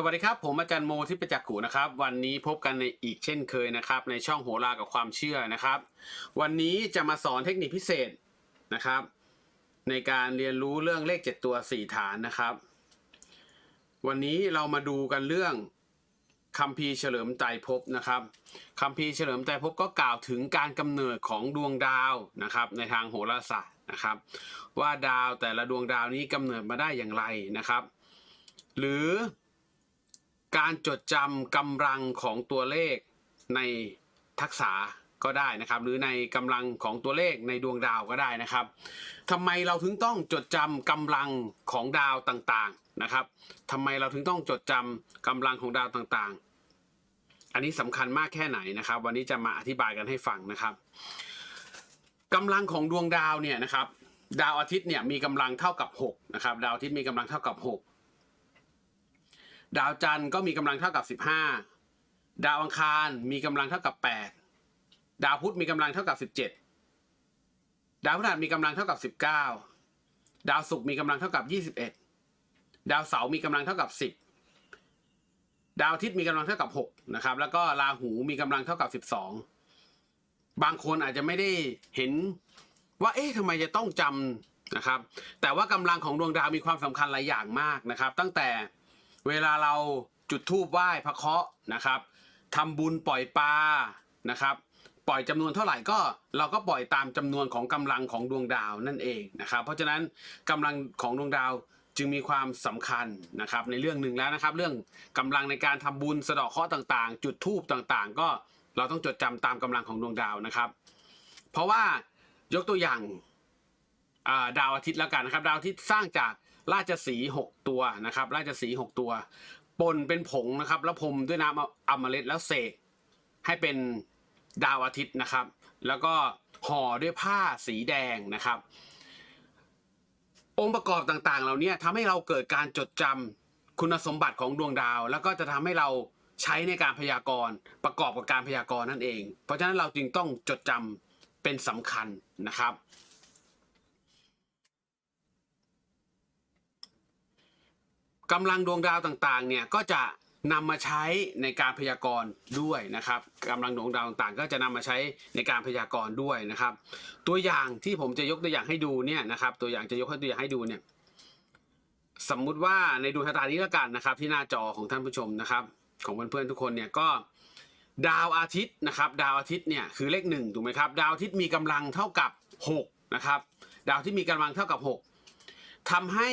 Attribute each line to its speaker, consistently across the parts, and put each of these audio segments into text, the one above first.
Speaker 1: สวัสดีครับ ผมอาจารย์โมทิพย์จักขุนะครับ วันนี้พบกันในอีกเช่นเคยนะครับ ในช่องโหรากับความเชื่อนะครับ วันนี้จะมาสอนเทคนิคพิเศษนะครับ ในการเรียนรู้เรื่องเลข 7 ตัว 4 ฐานนะครับ วันนี้เรามาดูกันเรื่องคัมภีเฉลิมไตรภพนะครับคัมภีเฉลิมไตรภพก็กล่าวถึงการกำเนิดของดวงดาวนะครับ ในทางโหราศาสตร์นะครับ ว่าดาวแต่ละดวงดาวนี้กำเนิดมาได้อย่างไรนะครับ หรือ การจดจำกำลังของตัวเลขในทักษะก็ได้นะครับ หรือในกำลังของตัวเลขในดวงดาวก็ได้นะครับทำไมเราถึงต้องจดจำกำลังของดาวต่างๆนะครับทำไมเราถึงต้องจดจำกำลังของดาวต่างๆ อันนี้สำคัญมากแค่ไหนนะครับ วันนี้จะมาอธิบายกันให้ฟังนะครับกำลังของดวงดาวเนี่ยนะครับดาวอาทิตย์เนี่ยมีกำลังเท่ากับ6นะครับดาวอาทิตย์มีกำลังเท่ากับ6 ดาวจันทร์ก็มีกำลังเท่ากับ 15 ดาวอังคารมีกำลังเท่ากับ 8 ดาวพุธมีกำลังเท่ากับ 17 ดาวพฤหัสมีกำลังเท่ากับ 19 ดาวศุกร์มีกำลังเท่ากับ 21 ดาวเสาร์มีกำลังเท่ากับ 10 ดาวอาทิตย์มีกำลังเท่ากับ6นะครับ แล้วก็ราหูมีกำลังเท่ากับ 12 บางคนอาจจะไม่ได้เห็นว่า เอ๊ะทำไมจะต้องจำนะครับ แต่ว่ากำลังของดวงดาวมีความสำคัญหลายอย่างมากนะครับ ตั้งแต่ เวลาเราจุดธูปไหว้พระเคราะห์นะครับทำบุญปล่อยปลานะครับ ปล่อยจำนวนเท่าไหร่ก็เราก็ปล่อยตามจำนวนของกำลังของดวงดาวนั่นเองนะครับ เพราะฉะนั้นกำลังของดวงดาวจึงมีความสำคัญนะครับในเรื่องหนึ่งแล้วนะครับ เรื่องกำลังในการทำบุญสะเดาะเคาะต่างๆ จุดธูปต่างๆ ก็เราต้องจดจำตามกำลังของดวงดาวนะครับ เพราะว่ายกตัวอย่างดาวอาทิตย์แล้วกันนะครับ ดาวอาทิตย์สร้างจาก ราชสีหกตัวนะครับ ราชสีหกตัวปนเป็นผงนะครับ แล้วพรมด้วยน้ำอมฤตแล้วเสกให้เป็นดาวอาทิตย์นะครับ แล้วก็ห่อด้วยผ้าสีแดงนะครับ องค์ประกอบต่างๆ เหล่านี้ทำให้เราเกิดการจดจำคุณสมบัติของดวงดาว แล้วก็จะทำให้เราใช้ในการพยากรณ์ประกอบกับการพยากรณ์นั่นเอง เพราะฉะนั้นเราจึงต้องจดจำเป็นสำคัญนะครับ กำลังดวงดาวต่างๆเนี่ยก็จะนำมาใช้ในการพยากรณ์ด้วยนะครับกำลังดวงดาวต่างๆ ก็จะนำมาใช้ในการพยากรณ์ด้วยนะครับ ตัวอย่างที่ผมจะยกตัวอย่างให้ดูเนี่ยนะครับ ตัวอย่างจะยกให้ตัวอย่างให้ดูเนี่ยสมมุติว่าในดวงชะตานี้แล้วกันนะครับ ที่หน้าจอของท่านผู้ชมนะครับ ของเพื่อนๆทุกคนเนี่ยก็ดาวอาทิตย์นะครับ ดาวอาทิตย์เนี่ยคือเลขหนึ่งถูกไหมครับ ดาวอาทิตย์มีกำลังเท่ากับ6นะครับ ดาวที่มีกำลังเท่ากับ 6ทำให้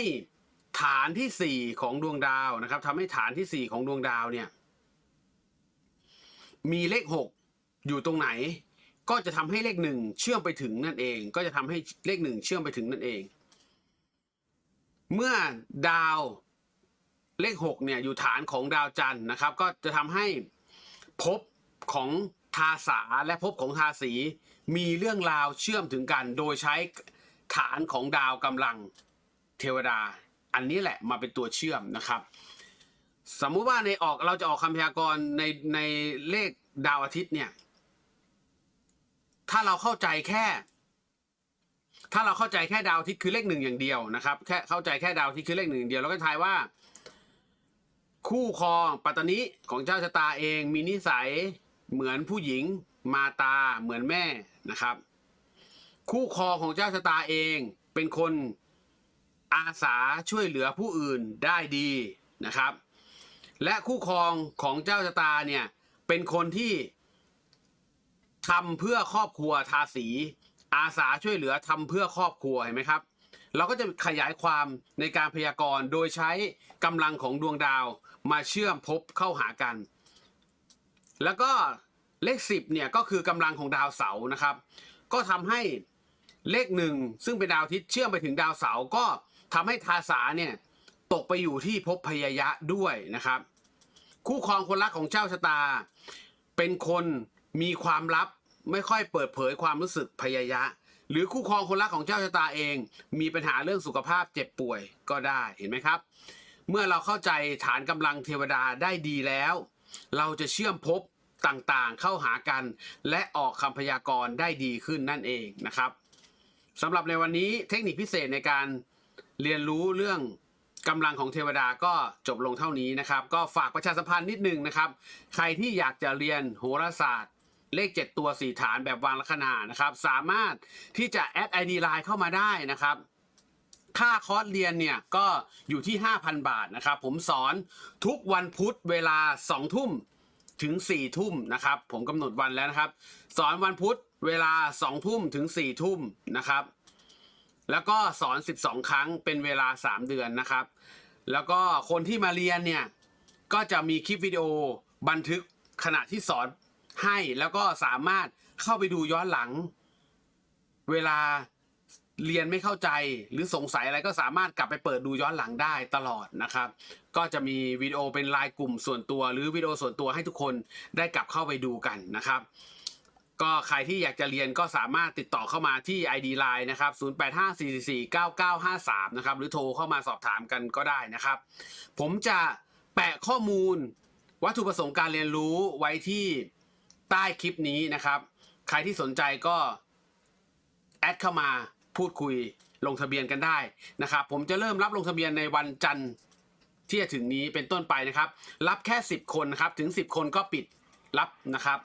Speaker 1: ฐานที่4ของดวงดาวนะครับทำให้ฐานที่4ของดวงดาวเนี่ยมีเลข6อยู่ตรงไหน ก็จะทำให้เลขหนึ่งเชื่อมไปถึงนั่นเอง ก็จะทำให้เลขหนึ่งเชื่อมไปถึงนั่นเอง เมื่อดาวเลข6เนี่ยอยู่ฐานของดาวจันทร์นะครับ ก็จะทำให้ภพของทาสาและภพของทาสีมีเรื่องราวเชื่อมถึงกัน โดยใช้ฐานของดาวกำลังเทวดา อันนี้แหละมาเป็นตัวเชื่อมนะครับ สมมุติว่าในออกเราจะออกคำพยากรณ์ในในเลขดาวอาทิตย์เนี่ย ถ้าเราเข้าใจแค่ ถ้าเราเข้าใจแค่ดาวอาทิตย์คือเลขหนึ่งอย่างเดียวนะครับแค่เข้าใจแค่ดาวอาทิตย์คือเลขหนึ่งอย่างเดียวเราก็ทายว่า คู่ครองปัตตานิของเจ้าชะตาเอง มีนิสัยเหมือนผู้หญิงมาตาเหมือนแม่นะครับ คู่ครองของเจ้าชะตาเองเป็นคน อาสาช่วยเหลือผู้อื่นได้ดีนะครับ และคู่ครองของเจ้าชะตาเนี่ยเป็นคนที่ทำเพื่อครอบครัวทาสี อาสาช่วยเหลือทำเพื่อครอบครัวเห็นไหมครับ เราก็จะขยายความในการพยากรณ์โดยใช้กำลังของดวงดาวมาเชื่อมพบเข้าหากัน แล้วก็เลขสิบเนี่ยก็คือกำลังของดาวเสาร์นะครับ ก็ทำให้เลขหนึ่งซึ่งเป็นดาวอาทิตย์เชื่อมไปถึงดาวเสาร์ก็ ทำให้ทาสาเนี่ยตกไปอยู่ที่ภพพยายะด้วยนะครับ คู่ครองคนรักของเจ้าชะตา เป็นคนมีความลับไม่ค่อยเปิดเผยความรู้สึกพยายะ หรือคู่ครองคนรักของเจ้าชะตาเอง มีปัญหาเรื่องสุขภาพเจ็บป่วยก็ได้เห็นไหมครับ เมื่อเราเข้าใจฐานกำลังเทวดาได้ดีแล้ว เราจะเชื่อมภพต่างๆเข้าหากัน และออกคำพยากรณ์ได้ดีขึ้นนั่นเองนะครับสำหรับในวันนี้เทคนิคพิเศษในการ เรียนรู้เรื่องกำลังของเทวดาก็จบลงเท่านี้นะครับ ก็ฝากประชาสัมพันธ์นิดนึงนะครับ ใครที่อยากจะเรียนโหราศาสตร์ เลข 7 ตัว 4 ฐานแบบวางลัคนานะครับ สามารถที่จะแอด ID Line เข้ามาได้นะครับค่าคอร์สเรียนเนี่ยก็อยู่ที่ 5,000 บาทนะครับ ผมสอนทุกวันพุธเวลา 2 ทุ่มถึง 4 ทุ่มนะครับ ผมกำหนดวันแล้วนะครับ สอนวันพุธเวลา 2 ทุ่มถึง 4 ทุ่มนะครับ แล้วก็สอน 12 ครั้งเป็นเวลา 3 เดือนนะครับ แล้วก็คนที่มาเรียนเนี่ยก็จะมีคลิปวิดีโอบันทึกขณะที่สอนให้แล้วก็สามารถเข้าไปดูย้อนหลัง เวลาเรียนไม่เข้าใจหรือสงสัยอะไรก็สามารถกลับไปเปิดดูย้อนหลังได้ตลอดนะครับ ก็จะมีวิดีโอเป็นไลน์กลุ่มส่วนตัว หรือวิดีโอส่วนตัวให้ทุกคนได้กลับเข้าไปดูกันนะครับ ก็ใครที่อยากจะเรียนก็สามารถติดต่อเข้ามาที่ ID Line นะครับ 0854449953 นะครับ หรือโทรเข้ามาสอบถามกันก็ได้นะครับ ผมจะแปะข้อมูลวัตถุประสงค์การเรียนรู้ไว้ที่ใต้คลิปนี้นะครับ ใครที่สนใจก็แอดเข้ามาพูดคุยลงทะเบียนกันได้นะครับ ผมจะเริ่มรับลงทะเบียนในวันจันทร์ที่จะถึงนี้เป็นต้นไปนะครับ รับแค่ 10 คนนะครับ ถึง 10 คนก็ปิดรับนะครับ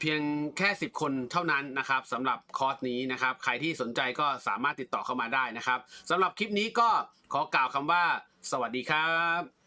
Speaker 1: เพียงแค่ 10 คนเท่านั้นนะครับสำหรับคอร์สนี้นะครับ ใครที่สนใจก็สามารถติดต่อเข้ามาได้นะครับสำหรับคลิปนี้ก็ขอกล่าวคำว่า สวัสดีครับ